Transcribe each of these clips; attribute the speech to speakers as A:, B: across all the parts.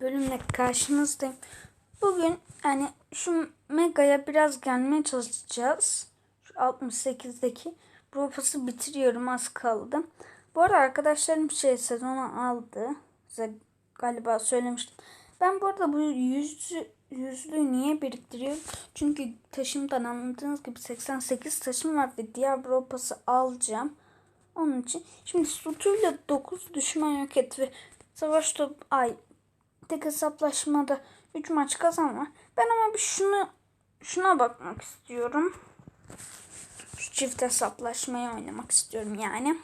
A: bölümle karşınızdayım. Bugün hani şu Mega'ya biraz gelmeye çalışacağız. Şu 68'deki Bropas'ı bitiriyorum az kaldı. Bu arada arkadaşlarım şey sezonu aldı. Size galiba söylemiştim. Ben bu arada bu yüzlü, yüzlüğü niye biriktiriyorum? Çünkü taşımdan anladığınız gibi 88 taşım var ve diğer Bropas'ı alacağım. Onun için. Şimdi Sutuyla 9 düşman yok et ve savaş top ay tek hesaplaşmada 3 maç kazan var. Ben ama bir şunu şuna bakmak istiyorum. Şu çift hesaplaşmayı oynamak istiyorum yani.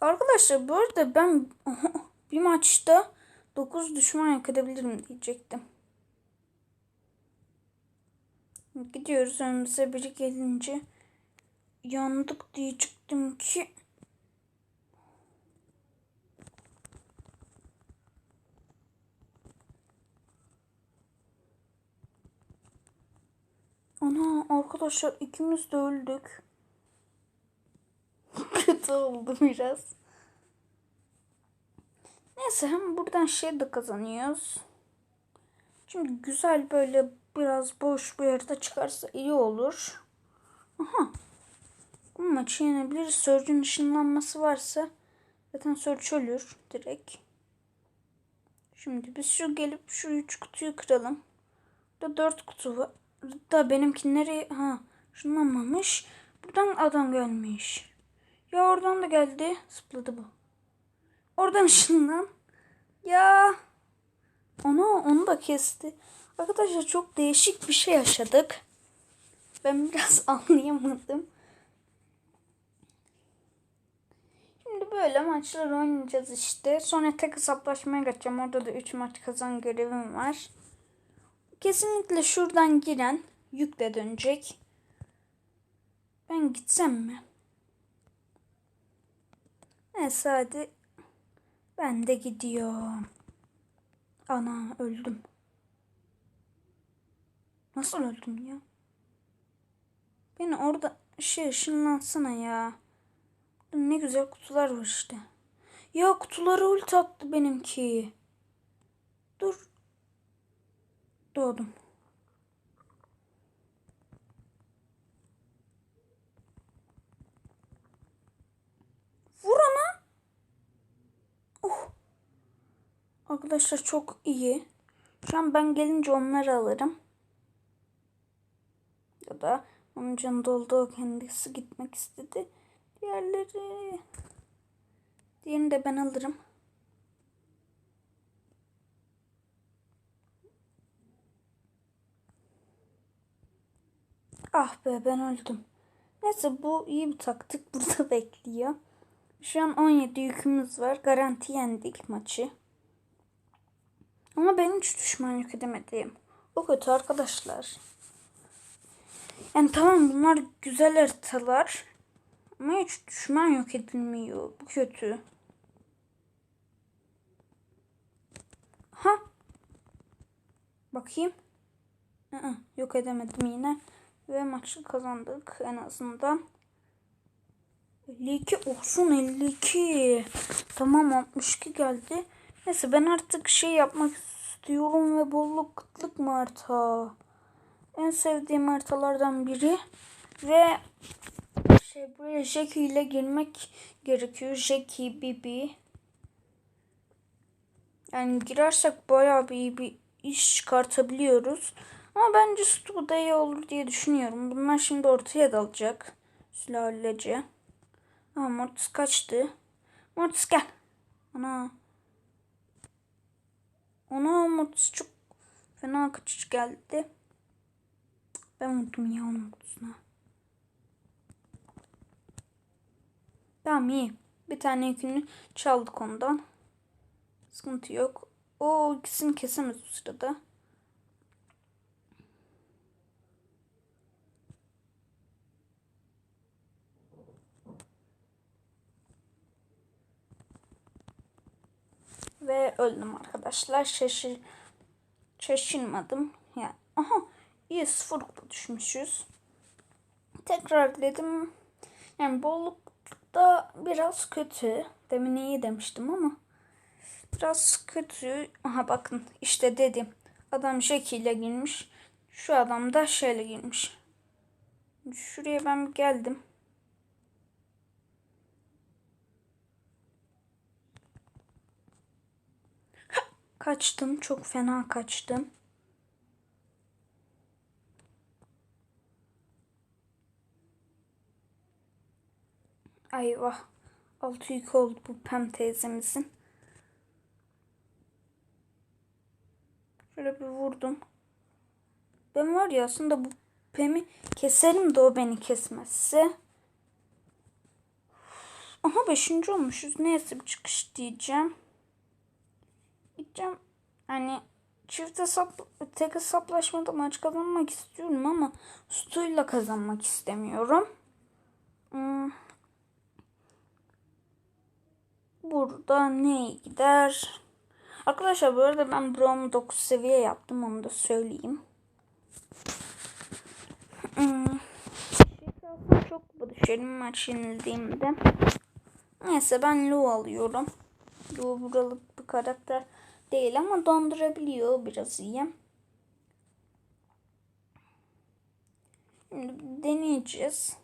A: Arkadaşlar bu arada ben bir maçta 9 düşman yok edebilirim diyecektim. Gidiyoruz önümüze biri gelince yandık diyecektim ki Ana arkadaşlar ikimiz de öldük. Kötü oldu biraz. Neyse hem buradan şey de kazanıyoruz. Şimdi güzel böyle biraz boş bir yerde çıkarsa iyi olur. Aha. Bu maçı yenebiliriz. Surge'un ışınlanması varsa zaten Surge ölür direkt. Şimdi biz şu gelip şu üç kutuyu kıralım. Burada dört kutu var. Da benimkinleri ha ışınlanmamış. Buradan adam gelmiş. Ya oradan da geldi. Zıpladı bu. Oradan ışınlan. Ya. Onu, onu da kesti. Arkadaşlar çok değişik bir şey yaşadık. Ben biraz anlayamadım. Şimdi böyle maçlar oynayacağız işte. Sonra tek hesaplaşmaya geçeceğim. Orada da 3 maç kazan görevim var. Kesinlikle şuradan giren yükle dönecek. Ben gitsem mi? Neyse hadi. Ben de gidiyorum. Ana öldüm. Nasıl öldüm ya? Beni orada şey ışınlansana ya. Ne güzel kutular var işte. Ya kutuları ulti attı benimki. Dur. Doğdum. Vur. Oh. Arkadaşlar çok iyi. Şu an ben gelince onları alırım. Ya da onun canı doldu kendisi gitmek istedi. Diğerleri... Diğerini de ben alırım. Ah be ben öldüm. Neyse bu iyi bir taktik burada bekliyor. Şu an 17 yükümüz var. Garanti yendik maçı. Ama ben hiç düşman yük edemedim. O kötü arkadaşlar. Yani tamam bunlar güzel haritalar. Ama hiç düşman yok edilmiyor. Bu kötü. Ha? Bakayım. Aa, yok edemedim yine. Ve maçı kazandık en azından. 52 olsun 52. Tamam 62 geldi. Neyse ben artık şey yapmak istiyorum ve bolluk kıtlık mı harita? En sevdiğim haritalardan biri. Ve şey buraya Jackie ile girmek gerekiyor. Jackie, Bibi. Yani girersek bayağı bir bir iş çıkartabiliyoruz. Ama bence Stu da iyi olur diye düşünüyorum. Bunlar şimdi ortaya dalacak. Sülalece. Aa Mortis kaçtı. Mortis gel. Ana. Ona Mortis çok fena kaçış geldi. Ben vurdum ya onun Mortis'ine. Tamam iyi. Bir tane yükünü çaldık ondan. Sıkıntı yok. O ikisini kesemez bu sırada. Ve öldüm arkadaşlar. Şaşır, şaşırmadım. Yani, aha iyi sıfır kupa düşmüşüz. Tekrar dedim. Yani bollukta biraz kötü. Demin iyi demiştim ama biraz kötü. Aha bakın işte dedim. Adam Jackie ile girmiş. Şu adam da şeyle girmiş. Şuraya ben geldim. Kaçtım. Çok fena kaçtım. Ayvah. Altı yük oldu bu Pem teyzemizin. Şöyle bir vurdum. Ben var ya aslında bu Pem'i keserim de o beni kesmezse. Aha beşinci olmuşuz. Neyse bir çıkış diyeceğim. Gideceğim. Hani çift hesap, tek hesaplaşmada maç kazanmak istiyorum ama Stu'yla kazanmak istemiyorum. Hmm. Burada ne gider? Arkadaşlar bu arada ben Brom'u 9 seviye yaptım onu da söyleyeyim. Hmm. çok düşerim maç yenildiğimde. Neyse ben Lu alıyorum. Lu buralık bir karakter değil ama dondurabiliyor biraz iyi. Şimdi deneyeceğiz.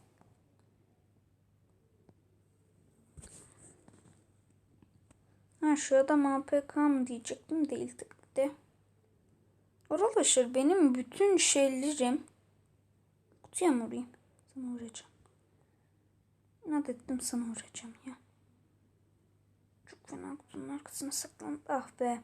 A: Ha şu adam APK mı diyecektim değil de. Oralaşır benim bütün şeylerim. Kutuya mı vurayım? Sana vuracağım. İnat ettim sana vuracağım ya. Çok fena kutunun arkasına saklandı. Ah be.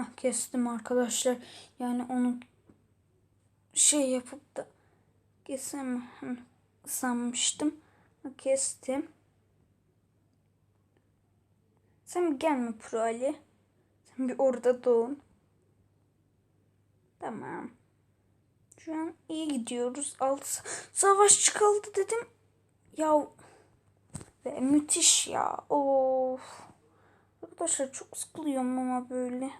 A: Hah, kestim arkadaşlar. Yani onu şey yapıp da kesem sanmıştım. Kestim. Sen bir gelme Pro Ali. Sen bir orada doğun. Tamam. Şu an iyi gidiyoruz. Alt savaş çıkaldı dedim. Ya ve müthiş ya. Of. Arkadaşlar çok sıkılıyorum ama böyle.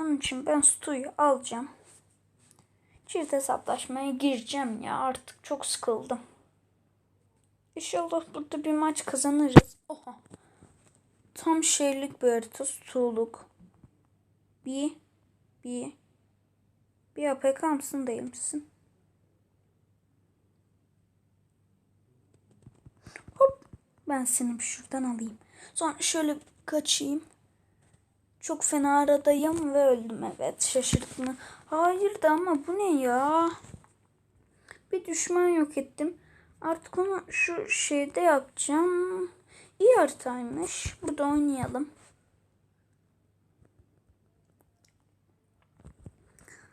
A: Onun için ben Stu'yu alacağım. Çift hesaplaşmaya gireceğim ya. Artık çok sıkıldım. İnşallah burada bir maç kazanırız. Oha. Tam şeylik bir harita. Stu'luk. Bir. Bir. Bir APK mısın değil misin? Hop. Ben seni şuradan alayım. Sonra şöyle kaçayım. Çok fena aradayım ve öldüm evet. Şaşırttım. Hayır da ama bu ne ya? Bir düşman yok ettim. Artık onu şu şeyde yapacağım. İyi haritaymış. Burada oynayalım.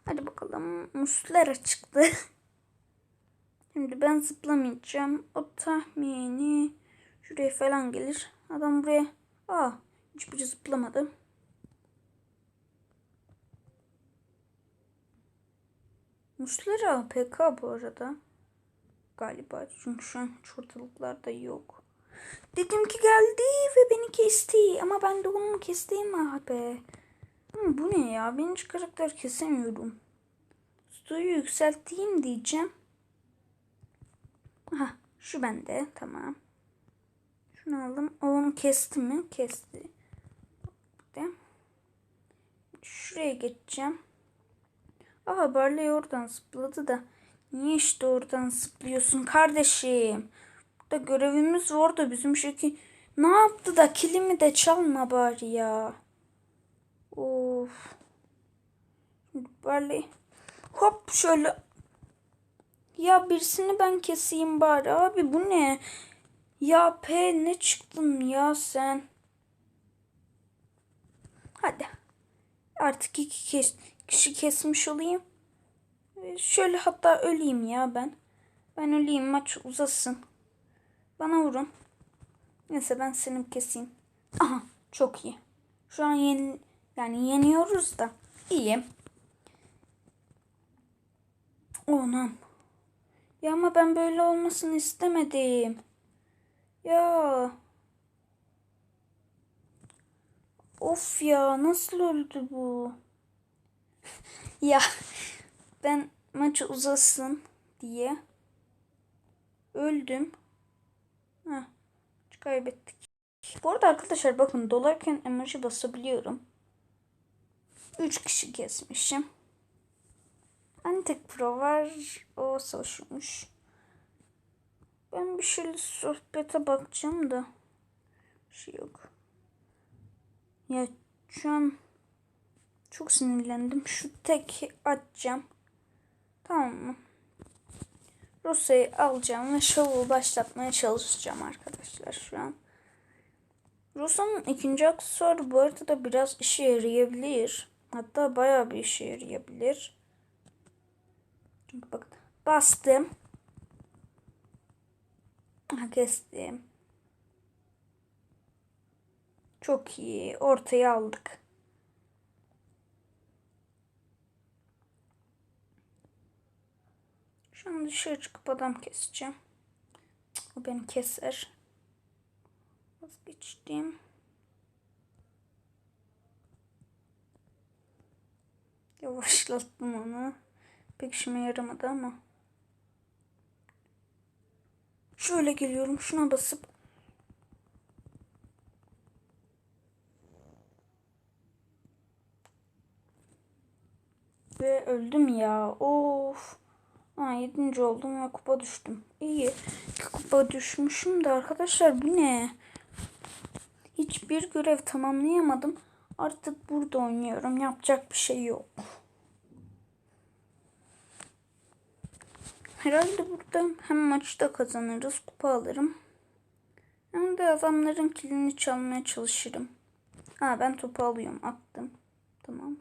A: Hadi bakalım. Muslera çıktı. Şimdi ben zıplamayacağım. O tahmini şuraya falan gelir. Adam buraya. Aa, hiçbir zıplamadı. Muslera APK bu arada. Galiba çünkü şu an ortalıklarda yok. Dedim ki geldi ve beni kesti. Ama ben de onu kestiyim abi. Ama bu ne ya? Ben hiç karakter kesemiyorum. Suyu yükselteyim diyeceğim. Aha şu bende. Tamam. Şunu aldım. O onu kesti mi? Kesti. Şuraya geçeceğim. Aha Barley oradan zıpladı da. Niye işte oradan zıplıyorsun kardeşim? Burada görevimiz var da bizim şeki. Ne yaptı da kilimi de çalma bari ya. Of. Barley. Hop şöyle. Ya birisini ben keseyim bari. Abi bu ne? Ya P ne çıktın ya sen? Hadi. Artık iki kes kişi kesmiş olayım. Şöyle hatta öleyim ya ben. Ben öleyim maç uzasın. Bana vurun. Neyse ben seni keseyim. Aha çok iyi. Şu an yeni, yani yeniyoruz da. İyi. Onam. Ya ama ben böyle olmasını istemedim. Ya. Of ya nasıl öldü bu? ya ben maç uzasın diye öldüm. Heh, kaybettik. Bu arada arkadaşlar bakın dolarken emoji basabiliyorum. 3 kişi kesmişim. Antek Pro var. O savaşıyormuş. Ben bir şöyle sohbete bakacağım da. Bir şey yok. Ya şu an çok sinirlendim. Şu tek açacağım. Tamam mı? Rusya'yı alacağım ve şovu başlatmaya çalışacağım arkadaşlar şu an. Rusya'nın ikinci aksesuarı bu arada biraz işe yarayabilir. Hatta bayağı bir işe yarayabilir. Çünkü bak bastım. Kestim. Çok iyi. Ortaya aldık. Şu an dışarı çıkıp adam keseceğim. O beni keser. Vazgeçtim. Yavaşlattım onu. Pek işime yaramadı ama. Şöyle geliyorum. Şuna basıp Ve öldüm ya. Of. Aa, yedinci oldum ve kupa düştüm. İyi. Kupa düşmüşüm de arkadaşlar bu ne? Hiçbir görev tamamlayamadım. Artık burada oynuyorum. Yapacak bir şey yok. Herhalde burada hem maçta kazanırız, kupa alırım. Hem de adamların kilini çalmaya çalışırım. Aa ben topu alıyorum, attım. Tamam.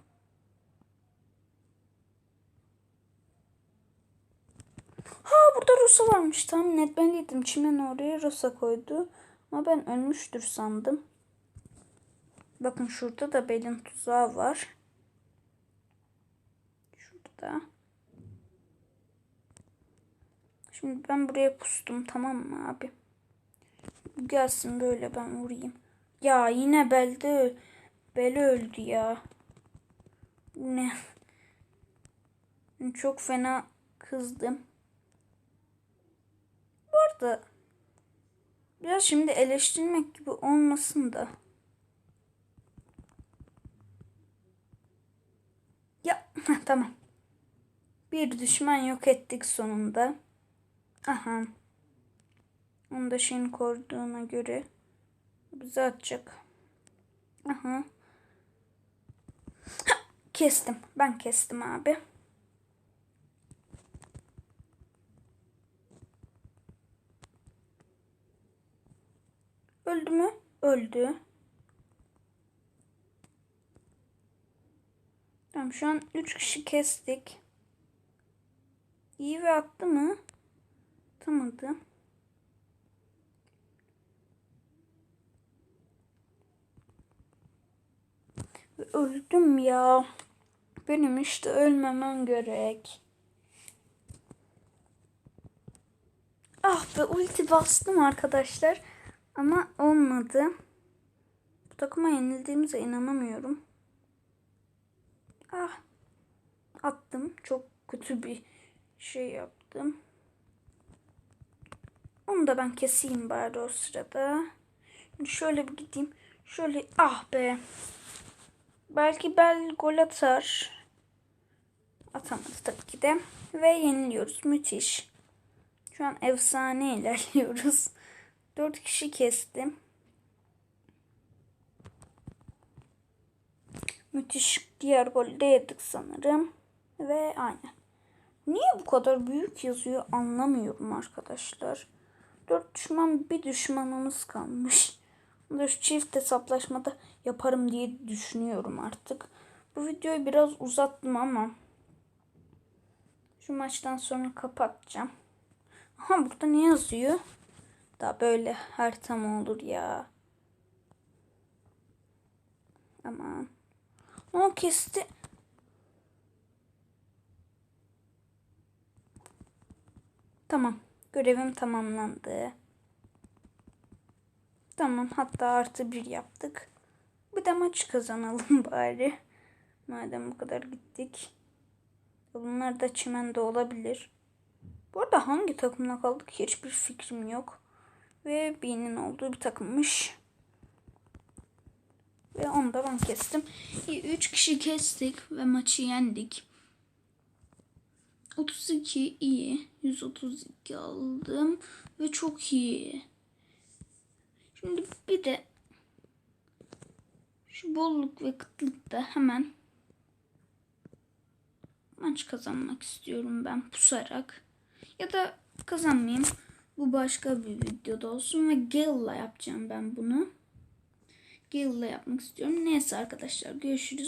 A: Ha burada Rosa varmış. Tahmin etmeliydim. Çimen oraya Rosa koydu. Ama ben ölmüştür sandım. Bakın şurada da belin tuzağı var. Şurada. Şimdi ben buraya pustum tamam mı abi? Gelsin böyle ben vurayım. Ya yine belde bel öldü ya. Ne? Çok fena kızdım. Arada biraz şimdi eleştirmek gibi olmasın da. Ya tamam. Bir düşman yok ettik sonunda. Aha. Onu da şeyin koruduğuna göre bize atacak. Aha. Ha, kestim. Ben kestim abi. Öldü mü? Öldü. Tamam şu an 3 kişi kestik. İyi ve attı mı? Atamadı. Öldüm ya. Benim işte ölmemem gerek. Ah be ulti bastım arkadaşlar. Ama olmadı. Bu takıma yenildiğimize inanamıyorum. Ah. Attım. Çok kötü bir şey yaptım. Onu da ben keseyim bari o sırada. Şimdi şöyle bir gideyim. Şöyle ah be. Belki Bel gol atar. Atamadı tabii ki de. Ve yeniliyoruz. Müthiş. Şu an efsane ilerliyoruz. Dört kişi kestim. Müthiş diğer golü yedik sanırım. Ve aynen. Niye bu kadar büyük yazıyor anlamıyorum arkadaşlar. Dört düşman bir düşmanımız kalmış. Bunu çift hesaplaşmada yaparım diye düşünüyorum artık. Bu videoyu biraz uzattım ama şu maçtan sonra kapatacağım. Aha burada ne yazıyor? Da böyle harita mı olur ya? Aman. O kesti. Tamam. Görevim tamamlandı. Tamam hatta artı bir yaptık. Bir de maç kazanalım bari. Madem bu kadar gittik. Bunlar da çimende olabilir. Bu arada hangi takımla kaldık hiçbir fikrim yok. Ve B'nin olduğu bir takımmış. Ve onu da ben kestim. 3 kişi kestik ve maçı yendik. 32 iyi. 132 aldım. Ve çok iyi. Şimdi bir de şu bolluk ve kıtlıkta hemen maç kazanmak istiyorum ben pusarak. Ya da kazanmayayım. Bu başka bir videoda olsun ve Gale'la yapacağım ben bunu. Gale'la yapmak istiyorum. Neyse arkadaşlar görüşürüz.